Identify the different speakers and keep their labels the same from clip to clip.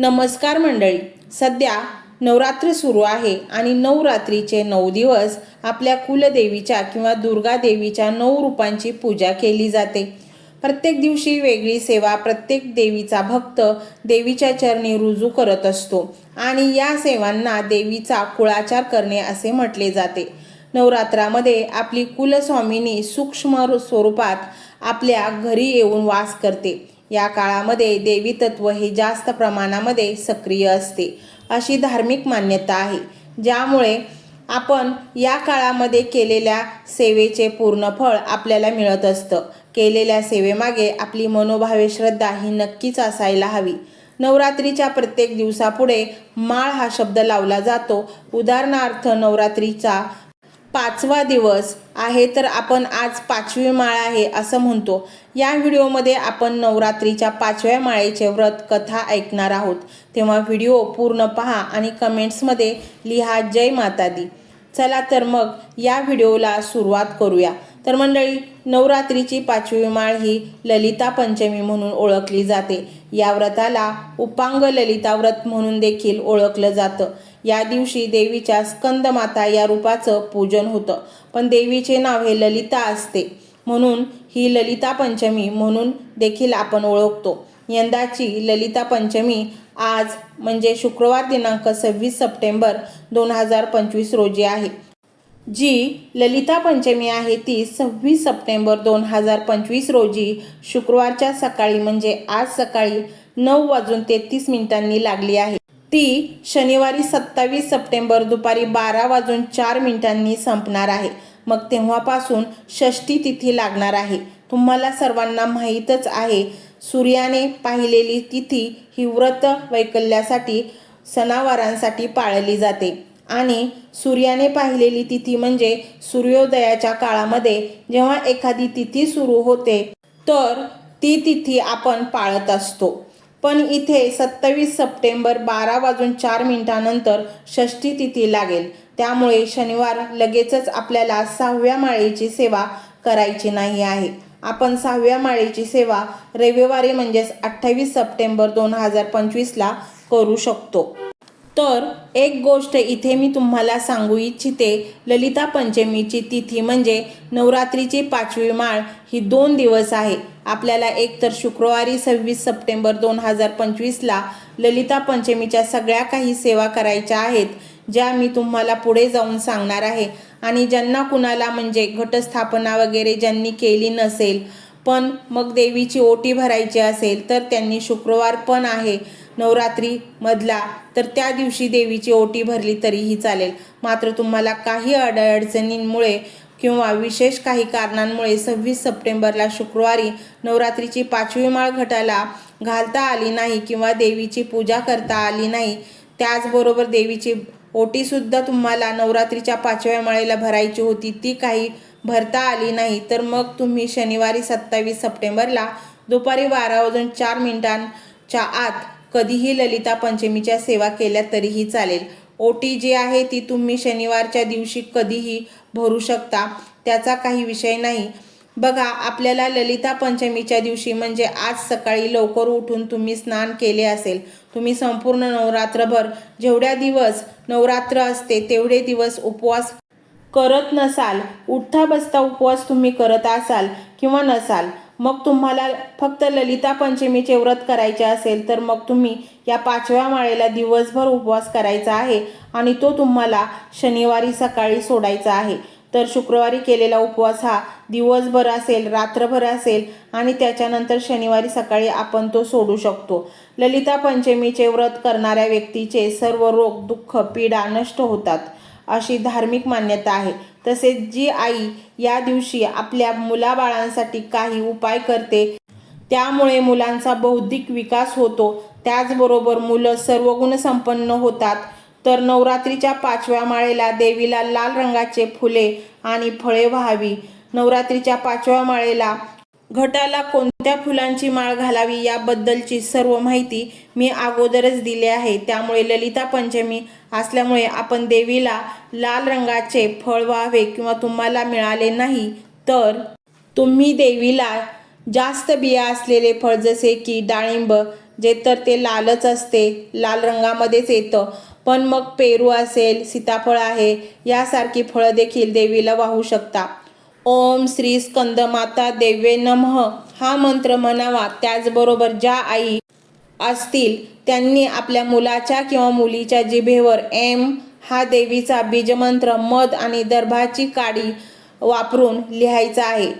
Speaker 1: नमस्कार मंडळी. सध्या नवरात्र सुरू आहे आणि नवरात्रीचे नऊ दिवस आपल्या कुलदेवीच्या किंवा दुर्गा देवीच्या नऊ रूपांची पूजा केली जाते. प्रत्येक दिवशी वेगळी सेवा प्रत्येक देवीचा भक्त देवीच्या चरणी रुजू करत असतो आणि या सेवांना देवीचा कुळाचार करणे असे म्हटले जाते. नवरात्रामध्ये आपली कुलस्वामिनी सूक्ष्म स्वरूपात आपल्या घरी येऊन वास करते. या काळामध्ये देवी तत्व हे जास्त प्रमाणामध्ये सक्रिय असते अशी धार्मिक मान्यता आहे. ज्यामुळे आपण या काळामध्ये केलेल्या सेवेचे पूर्ण फळ आपल्याला मिळत असतं. केलेल्या सेवेमागे आपली मनोभावे श्रद्धा ही नक्कीच असायला हवी. नवरात्रीच्या प्रत्येक दिवसापुढे माळ हा शब्द लावला जातो. उदाहरणार्थ नवरात्रीचा पाचवा दिवस आहे तर आपण आज पाचवी माळ आहे असं म्हणतो. या व्हिडिओमध्ये आपण नवरात्रीच्या पाचव्या माळेचे व्रत कथा ऐकणार आहोत. तेव्हा व्हिडिओ पूर्ण पहा आणि कमेंट्समध्ये लिहा जय माता दी चला तर मग या व्हिडिओला सुरुवात करूया. तर मंडळी नवरात्रीची पाचवी माळ ही ललिता पंचमी म्हणून ओळखली जाते. या व्रताला उपांग ललिता व्रत म्हणून देखील ओळखलं जातं. या दिवशी देवीच्या स्कंदमाता या रूपाचं पूजन होतं. पण देवीचे नाव हे ललिता असते. म्हणून ही ललिता पंचमी म्हणून देखील आपण ओळखतो. यंदाची ललिता पंचमी आज म्हणजे शुक्रवार दिनांक सव्वीस सप्टेंबर दोन हजार पंचवीस रोजी आहे. जी ललिता पंचमी आहे ती सव्वीस सप्टेंबर दोन हजार पंचवीस रोजी शुक्रवारच्या सकाळी म्हणजे आज सकाळी नऊ वाजून तेहतीस मिनिटांनी लागली आहे. ती शनिवारी सत्तावीस सप्टेंबर दुपारी बारा वाजून चार मिनिटांनी संपणार आहे. मग तेव्हापासून षष्टी तिथी लागणार आहे. तुम्हाला सर्वांना माहीतच आहे सूर्याने पाहिलेली तिथी ही व्रत वैकल्यासाठी सणावारांसाठी पाळली जाते. आणि सूर्याने पाहिलेली तिथी म्हणजे सूर्योदयाच्या काळामध्ये जेव्हा एखादी तिथी सुरू होते तर ती तिथी आपण पाळत असतो. पण इथे सत्तावीस सप्टेंबर बारा वाजून चार मिनिटानंतर षष्ठी तिथी लागेल. त्यामुळे शनिवार लगेचच आपल्याला सहाव्या माळेची सेवा करायची नाही आहे. आपण सहाव्या माळेची सेवा रविवारी म्हणजेच अठ्ठावीस सप्टेंबर दोन हजार पंचवीसला करू शकतो. तर एक गोष्ट इथे मी तुम्हाला सांगू इच्छिते. ललिता पंचमीची तिथी म्हणजे नवरात्रीची पाचवी माळ ही दोन दिवस आहे. आपल्याला एकतर शुक्रवारी सव्वीस सप्टेंबर दोन हजार पंचवीसला ललिता पंचमीच्या सगळ्या काही सेवा करायच्या आहेत ज्या मी तुम्हाला पुढे जाऊन सांगणार आहे. आणि ज्यांना कुणाला म्हणजे घटस्थापना वगैरे ज्यांनी केली नसेल पण मग देवीची ओटी भरायची असेल तर त्यांनी शुक्रवार पण आहे. नवरात्री मधला तर त्या दिवशी देवीची ओटी भरली तरीही चालेल. मात्र तुम्हाला काही अडचणींमुळे किंवा विशेष काही कारणांमुळे सव्वीस सप्टेंबरला शुक्रवारी नवरात्रीची पाचवी माळ घटाला घालता आली नाही किंवा देवीची पूजा करता आली नाही त्याचबरोबर देवीची ओटीसुद्धा तुम्हाला नवरात्रीच्या पाचव्या माळेला भरायची होती ती काही भरता आली नाही तर मग तुम्ही शनिवारी सत्तावीस सप्टेंबरला दुपारी बारा वाजून चार मिनिटांच्या आत कधीही ललिता पंचमीच्या सेवा केल्या तरीही चालेल. ओटी जी आहे ती तुम्ही शनिवारच्या दिवशी कधीही भरू शकता. त्याचा काही विषय नाही. बघा आपल्याला ललिता पंचमीच्या दिवशी म्हणजे आज सकाळी लवकर उठून तुम्ही स्नान केले असेल. तुम्ही संपूर्ण नवरात्रभर जेवढ्या दिवस नवरात्र असते तेवढे दिवस उपवास करत नसाल. उठता बसता उपवास तुम्ही करत असाल किंवा नसाल. मग तुम्हाला फक्त ललिता पंचमीचे व्रत करायचे असेल तर मग तुम्ही या पाचव्या माळेला दिवसभर उपवास करायचा आहे आणि तो तुम्हाला शनिवारी सकाळी सोडायचा आहे. तर शुक्रवारी केलेला उपवास हा दिवसभर असेल रात्रभर असेल आणि त्याच्यानंतर शनिवारी सकाळी आपण तो सोडू शकतो. ललिता पंचमीचे व्रत करणाऱ्या व्यक्तीचे सर्व रोग दुःख पीडा नष्ट होतात अशी धार्मिक मान्यता आहे. तसेच जी आई या दिवशी आपल्या मुलाबाळांसाठी काही उपाय करते त्यामुळे मुलांचा बौद्धिक विकास होतो. त्याचबरोबर मुलं सर्व गुणसंपन्न होतात. तर नवरात्रीच्या पाचव्या माळेला देवीला लाल रंगाचे फुले आणि फळे व्हावी. नवरात्रीच्या पाचव्या माळेला घटाला कोणत्या फुलांची माळ घालावी याबद्दलची सर्व माहिती मी अगोदरच दिली आहे. त्यामुळे ललिता पंचमी असल्यामुळे आपण देवीला लाल रंगाचे फळ व्हावे किंवा तुम्हाला मिळाले नाही तर तुम्ही देवीला जास्त बिया असलेले फळ जसे की डाळिंब जे तर ते लालच असते लाल रंगामध्येच येतं. पण मग पेरू असेल सीताफळ आहे यासारखी फळं देखील देवीला वाहू शकता. ओम श्री स्कंदमाता देवे नमः. हा मंत्र म्हणावा त्याचबरोबर ज्या आई असतील त्यांनी आपल्या मुलाच्या किंवा मुलीच्या जिभेवर एम हा देवीचा बीजमंत्र मध आणि दर्भाची काडी वापरून लिहायचा आहे.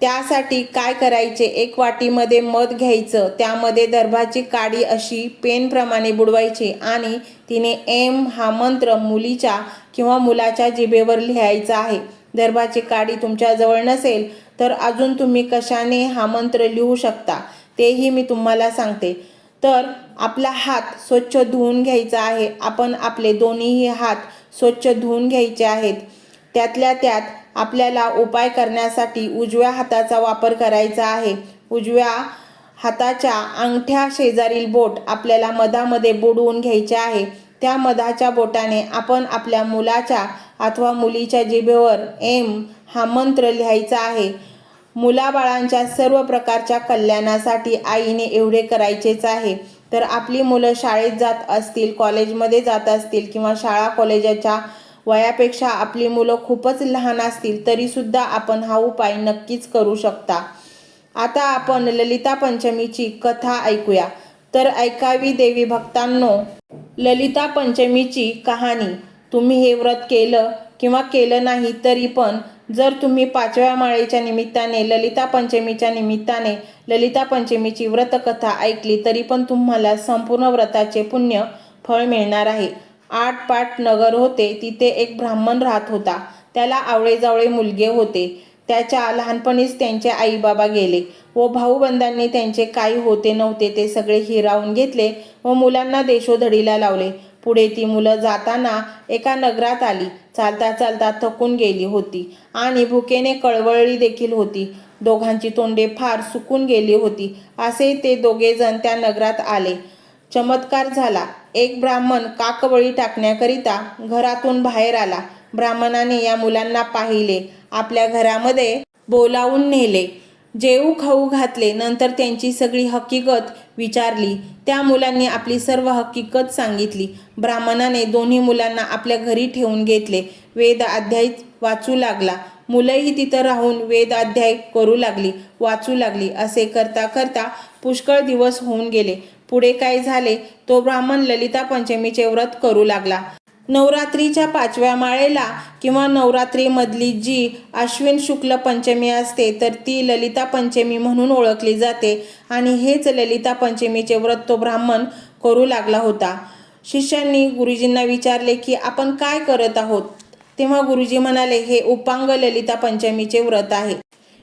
Speaker 1: त्यासाठी काय करायचे? एक वाटीमध्ये मध घ्यायचं त्यामध्ये दर्भाची काडी अशी पेनप्रमाणे बुडवायची आणि तिने एम हा मंत्र मुलीच्या किंवा मुलाच्या जिभेवर लिहायचा आहे. दर्भाची काडी तुमच्याजवळ नसेल तर अजून तुम्ही कशाने हा मंत्र लिहू शकता तेही मी तुम्हाला सांगते. तर आपला हात स्वच्छ धुवून घ्यायचा आहे. आपण आपले दोन्हीही हात स्वच्छ धुवून घ्यायचे आहेत. त्यातल्या त्यात आपल्याला उपाय करण्यासाठी उजव्या हाताचा वापर करायचा आहे. उजव्या हाताच्या अंगठ्या शेजारील बोट आपल्याला मधामध्ये बुडवून घ्यायचे आहे. त्या मधाच्या बोटाने आपण आपल्या मुलाच्या अथवा मुलीच्या जिभेवर एम हा मंत्र लिहायचा आहे. मुलाबाळांच्या सर्व प्रकारच्या कल्याणासाठी आईने एवढे करायचेच आहे. तर आपली मुलं शाळेत जात असतील कॉलेजमध्ये जात असतील किंवा शाळा कॉलेजाच्या वयापेक्षा आपली मुलं खूपच लहान असतील तरीसुद्धा आपण हा उपाय नक्कीच करू शकता. आता आपण ललिता पंचमीची कथा ऐकूया. तर ऐकावी देवी भक्तांनो ललिता पंचमीची कहाणी. तुम्ही हे व्रत केलं किंवा केलं नाही तरी पण जर तुम्ही पाचव्या माळेच्या निमित्ताने ललिता पंचमीच्या निमित्ताने ललिता पंचमीची व्रतकथा ऐकली तरी पण तुम्हाला संपूर्ण व्रताचे पुण्य फळ मिळणार आहे. आठ पाट नगर होते तिथे एक ब्राह्मण राहत होता. त्याला आवळेजावळे मुलगे होते. त्याच्या लहानपणीच त्यांचे आईबाबा गेले व भाऊबंधांनी त्यांचे काही होते नव्हते ते सगळे हिरावून घेतले व मुलांना देशोधडीला लावले. पुढे ती मुलं जाताना एका नगरात आली. चालता चालता थकून गेली होती आणि भुकेने कळवळली देखील होती. दोघांची तोंडे फार सुकून गेली होती. असे ते दोघेजण त्या नगरात आले. चमत्कार झाला. एक ब्राह्मण काकबळी टाकण्याकरिता घरातून बाहेर आला. ब्राह्मणाने या मुलांना पाहिले. आपल्या घरामध्ये बोलावून नेले. जेऊ खाऊ घातले नंतर त्यांची सगळी हकीकत विचारली. त्या मुलांनी आपली सर्व हकीकत सांगितली. ब्राह्मणाने दोन्ही मुलांना आपल्या घरी ठेवून घेतले. वेद अध्याय वाचू लागला. मुलंही तिथं राहून वेद अध्याय करू लागली वाचू लागली. असे करता करता पुष्कळ दिवस होऊन गेले. पुढे काय झाले? तो ब्राह्मण ललिता पंचमीचे व्रत करू लागला. नवरात्रीच्या पाचव्या माळेला किंवा नवरात्रीमधली जी अश्विन शुक्ल पंचमी असते तर ती ललिता पंचमी म्हणून ओळखली जाते. आणि हेच ललिता पंचमीचे व्रत तो ब्राह्मण करू लागला होता. शिष्यांनी गुरुजींना विचारले की आपण काय करत आहोत? तेव्हा गुरुजी म्हणाले हे उपांग ललिता पंचमीचे व्रत आहे.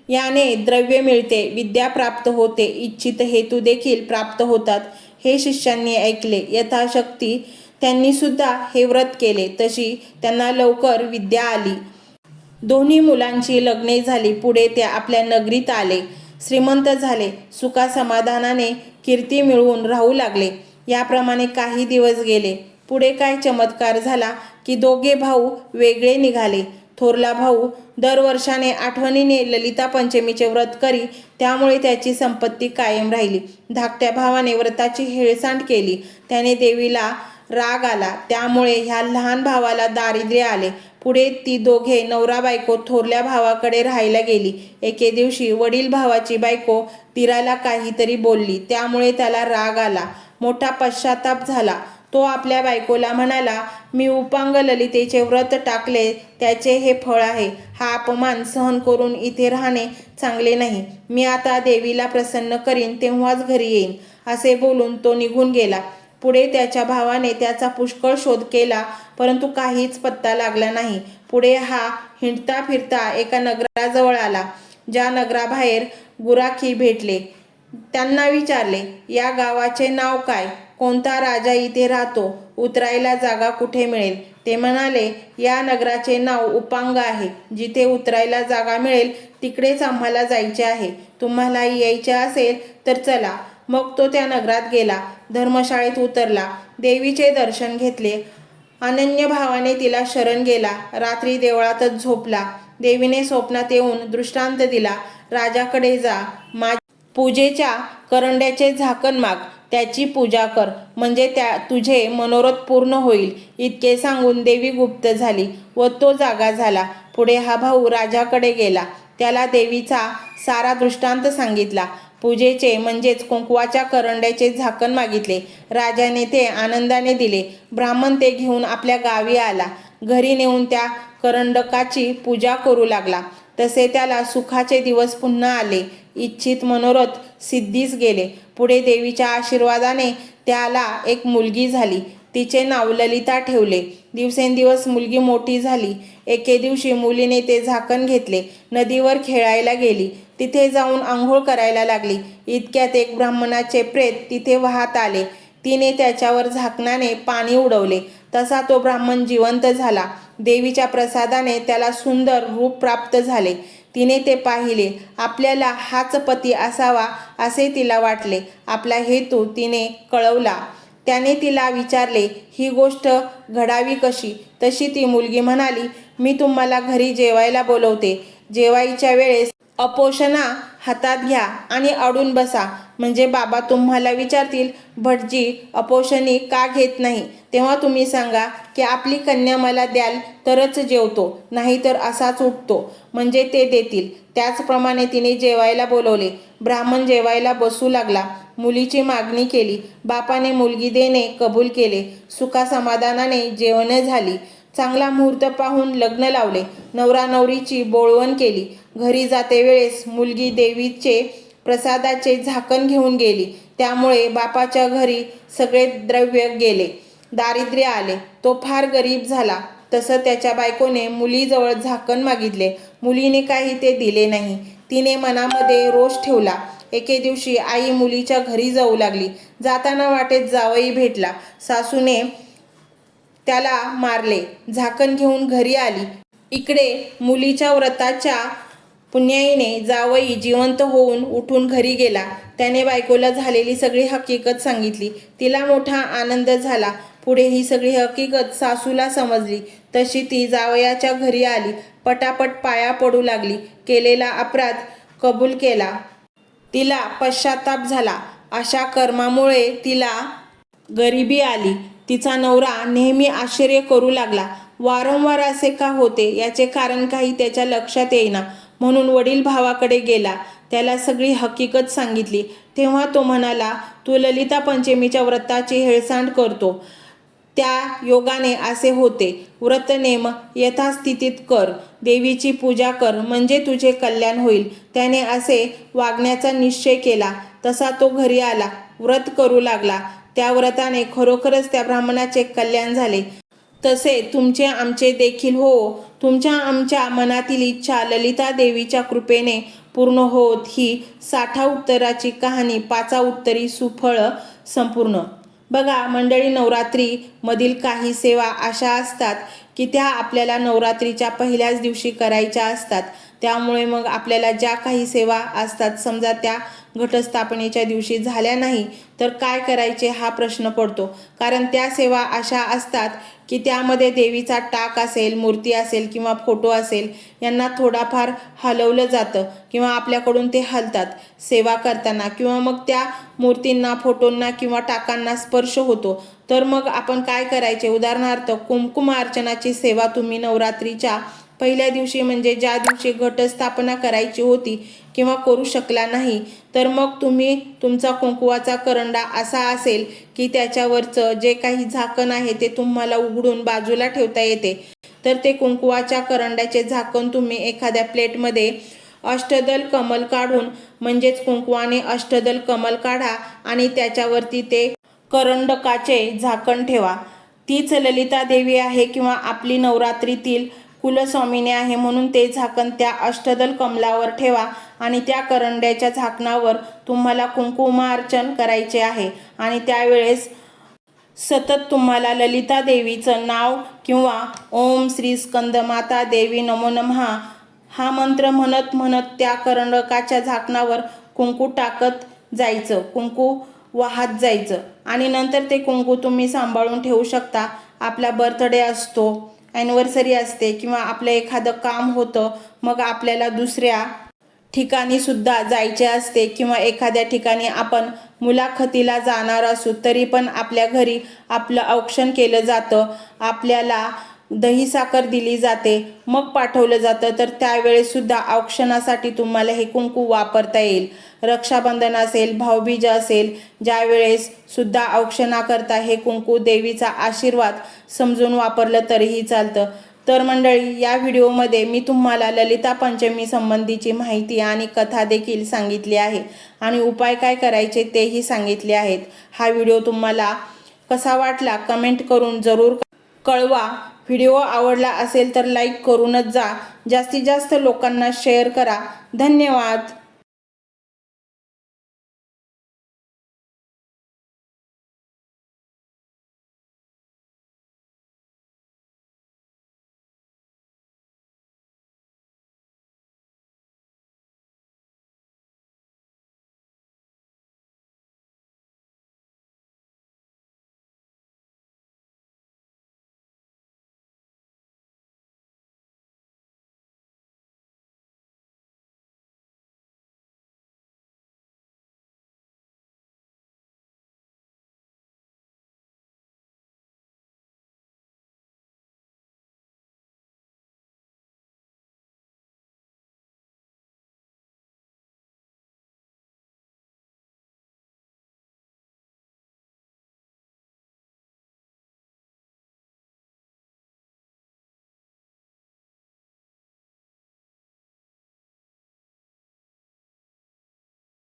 Speaker 1: याने द्रव्य मिळते विद्या प्राप्त होते इच्छित हेतू देखील प्राप्त होतात. हे शिष्यांनी ऐकले. यथाशक्ती त्यांनी सुद्धा हे व्रत केले. तशी त्यांना लवकर विद्या आली. दोन्ही मुलांची लग्ने झाली. पुढे ते आपल्या नगरीत आले. श्रीमंत झाले. सुखा समाधानाने कीर्ती मिळवून राहू लागले. याप्रमाणे काही दिवस गेले. पुढे काय चमत्कार झाला की दोघे भाऊ वेगळे निघाले. थोरला भाऊ दरवर्षाने आठवणीने ललिता पंचमीचे व्रत करी त्यामुळे त्याची संपत्ती कायम राहिली. धाकट्या भावाने व्रताची हेळसांड केली. त्याने देवीला राग आला. त्यामुळे ह्या लहान भावाला दारिद्र्य आले. पुढे ती दोघे नवरा बायको थोरल्या भावाकडे राहायला गेली. एके दिवशी वडील भावाची बायको तिराला काहीतरी बोलली. त्यामुळे त्याला राग आला. मोठा पश्चाताप झाला. तो आपल्या बायकोला म्हणाला मी उपांग ललितेचे व्रत टाकले. त्याचे हे फळ आहे. हा अपमान सहन करून इथे राहणे चांगले नाही. मी आता देवीला प्रसन्न करीन तेव्हाच घरी येईन. असे बोलून तो निघून गेला. पुढे त्याच्या भावाने त्याचा पुष्कळ शोध केला परंतु काहीच पत्ता लागला नाही. पुढे हा हिंडता फिरता एका नगराजवळ आला ज्या नगराबाहेर गुराखी भेटले. त्यांना विचारले या गावाचे नाव काय? कोणता राजा इथे राहतो? उतरायला जागा कुठे मिळेल? ते म्हणाले या नगराचे नाव उपांग आहे. जिथे उतरायला जागा मिळेल तिकडेच आम्हाला जायचे आहे. तुम्हाला यायचे असेल तर चला. मग तो त्या नगरात गेला धर्मशाळेत उतरला देवीचे दर्शन घेतले. अनन्य भावाने तिला शरण गेला रात्री देवळातच झोपला. देवीने स्वप्नात येऊन दृष्टांत दिला राजाकडे जा मा पूजेच्या करंड्याचे झाकण माग त्याची पूजा कर म्हणजे त्या तुझे मनोरथ पूर्ण होईल. इतके सांगून देवी गुप्त झाली व तो जागा झाला. पुढे हा भाऊ राजाकडे गेला. त्याला देवीचा सारा दृष्टांत सांगितला. पूजेचे म्हणजेच कुंकवाच्या करंड्याचे झाकण मागितले. राजाने ते आनंदाने दिले. ब्राह्मण ते घेऊन आपल्या गावी आला. घरी नेऊन त्या करंडकाची पूजा करू लागला. तसे त्याला सुखाचे दिवस पुन्हा आले. इच्छित मनोरथ सिद्धीस गेले. पुढे देवीच्या आशीर्वादाने त्याला एक मुलगी झाली. तिचे नाव ललिता ठेवले. दिवसेंदिवस मुलगी मोठी झाली. एके दिवशी मुलीने ते झाकण घेतले. नदीवर खेळायला गेली. तिथे जाऊन आंघोळ करायला लागली. इतक्यात एक ब्राह्मणाचे प्रेत तिथे वाहत आले. तिने त्याच्यावर झाकणाने पाणी उडवले. तसा तो ब्राह्मण जिवंत झाला. देवीच्या प्रसादाने त्याला सुंदर रूप प्राप्त झाले. तिने ते पाहिले. आपल्याला हाच पती असावा असे तिला वाटले. आपला हेतू तिने कळवला. त्याने तिला विचारले ही गोष्ट घडावी कशी? तशी ती मुलगी म्हणाली मी तुम्हाला घरी जेवायला बोलवते. जेवायच्या वेळेस अपोषणा हातात घ्या आणि अडून बसा. म्हणजे बाबा तुम्हाला विचारतील भटजी अपोषणी का घेत नाही? तेव्हा तुम्ही सांगा की आपली कन्या मला द्याल तरच जेवतो नाहीतर असाच उठतो. म्हणजे ते देतील. त्याचप्रमाणे तिने जेवायला बोलवले. ब्राह्मण जेवायला बसू लागला. मुलीची मागणी केली. बापाने मुलगी देणे कबूल केले. सुखासमाधानाने जेवणे झाली. चांगला मुहूर्त पाहून लग्न लावले. नवरा नवरीची बोळवण केली. घरी जाते वेळेस मुलगी देवीचे प्रसादाचे झाकण घेऊन गेली. त्यामुळे बापाच्या घरी सगळे द्रव्य गेले. दारिद्र्य आले. तो फार गरीब झाला. तसं त्याच्या बायकोने मुलीजवळ झाकण मागितले. मुलीने काही ते दिले नाही. तिने मनामध्ये रोष ठेवला. एके दिवशी आई मुलीच्या घरी जाऊ लागली. जाताना वाटेत जावई भेटला. सासूने त्याला मारले. झाकण घेऊन घरी आली. इकडे मुलीच्या व्रताच्या पुण्याईने जावई जिवंत होऊन उठून घरी गेला. त्याने बायकोला झालेली सगळी हकीकत सांगितली. तिला मोठा आनंद झाला. पुढे ही सगळी हकीकत सासूला समजली. तशी ती जावयाच्या घरी आली. पटापट पाया पडू लागली. केलेला अपराध कबूल केला. तिला पश्चाताप झाला. अशा कर्मामुळे तिला गरिबी आली. तिचा नवरा नेहमी आश्चर्य करू लागला. वारंवार असे का होते? याचे कारण काही त्याच्या लक्षात येईना. म्हणून वडील भावाकडे गेला. त्याला सगळी हकीकत सांगितली. तेव्हा तो म्हणाला तू ललिता पंचमीच्या व्रताची हेळसांड करतो. त्या योगाने असे होते. व्रतनेम यथास्थितीत कर. देवीची पूजा कर. म्हणजे तुझे कल्याण होईल. त्याने असे वागण्याचा निश्चय केला. तसा तो घरी आला. व्रत करू लागला. त्या व्रताने खरोखरच त्या ब्राह्मणाचे कल्याण झाले. तसे तुमचे आमचे देखील हो. तुमच्या आमच्या मनातील इच्छा ललिता देवीच्या कृपेने पूर्ण होत ही साठा उत्तराची कहाणी पाचा उत्तरी सुफळ संपूर्ण. बघा मंडळी नवरात्रीमधील काही सेवा अशा असतात की त्या आपल्याला नवरात्रीच्या पहिल्याच दिवशी करायच्या असतात. त्यामुळे मग आपल्याला ज्या काही सेवा असतात समजा त्या घटस्थापनेच्या दिवशी झाल्या नाही तर काय करायचे हा प्रश्न पडतो. कारण त्या सेवा अशा असतात की त्यामध्ये देवीचा टाक असेल मूर्ती असेल किंवा फोटो असेल यांना थोडाफार हलवलं जातं किंवा आपल्याकडून ते हलतात सेवा करताना. किंवा मग त्या मूर्तींना फोटोंना किंवा टाकांना स्पर्श होतो. तर मग आपण काय करायचे? उदाहरणार्थ कुमकुम अर्चनाची सेवा तुम्ही नवरात्रीच्या पहिल्या दिवशी म्हणजे ज्या दिवशी घटस्थापना करायची होती किंवा करू शकला नाही तर मग तुम्ही तुमचा कुंकुवाचा करंडा असा असेल की त्याच्यावरचं जे काही झाकण आहे ते तुम्हाला उघडून बाजूला ठेवता येते. तर ते कुंकुवाच्या करंड्याचे झाकण तुम्ही एखाद्या प्लेटमध्ये अष्टदल कमल काढून म्हणजेच कुंकुवाने अष्टदल कमल काढा आणि त्याच्यावरती ते करंडकाचे झाकण ठेवा. तीच ललिता देवी आहे किंवा आपली नवरात्रीतील कुलस्वामिनी आहे म्हणून ते झाकण त्या अष्टदल कमलावर ठेवा आणि त्या करंड्याच्या झाकणावर तुम्हाला कुंकुमार्चन करायचे आहे. आणि त्यावेळेस सतत तुम्हाला ललिता देवीचं नाव किंवा ओम श्री स्कंदमाता देवी नमो नमः हा मंत्र म्हणत म्हणत त्या करंडकाच्या झाकणावर कुंकू टाकत जायचं. कुंकू वाहत जायचं. आणि नंतर ते कुंकू तुम्ही सांभाळून ठेवू शकता. आपला बर्थडे असतो. ॲनिव्हर्सरी असते किंवा आपलं एखादं काम होतं मग आपल्याला दुसऱ्या ठिकाणी सुद्धा जायचे असते किंवा एखाद्या ठिकाणी आपण मुलाखतीला जाणार असू तरी पण आपल्या घरी आपलं औक्षण केलं जातं. आपल्याला दही साखर दिली जाते मग पाठवलं जातं. तर त्यावेळेसुद्धा औक्षणासाठी तुम्हाला हे कुंकू वापरता येईल. रक्षाबंधन असेल भाऊबीज असेल ज्यावेळेस सुद्धा औक्षणाकरता हे कुंकू देवीचा आशीर्वाद समजून वापरलं तरीही चालतं. तर मंडळी या व्हिडिओमध्ये मी तुम्हाला ललिता पंचमी संबंधीची माहिती आणि कथा देखील सांगितली आहे. आणि उपाय काय करायचे तेही सांगितले आहेत. हा व्हिडिओ तुम्हाला कसा वाटला कमेंट करून जरूर कळवा. व्हिडिओ आवडला असेल तर लाईक करूनच जा. जास्तीत जास्त लोकांना शेअर करा. धन्यवाद.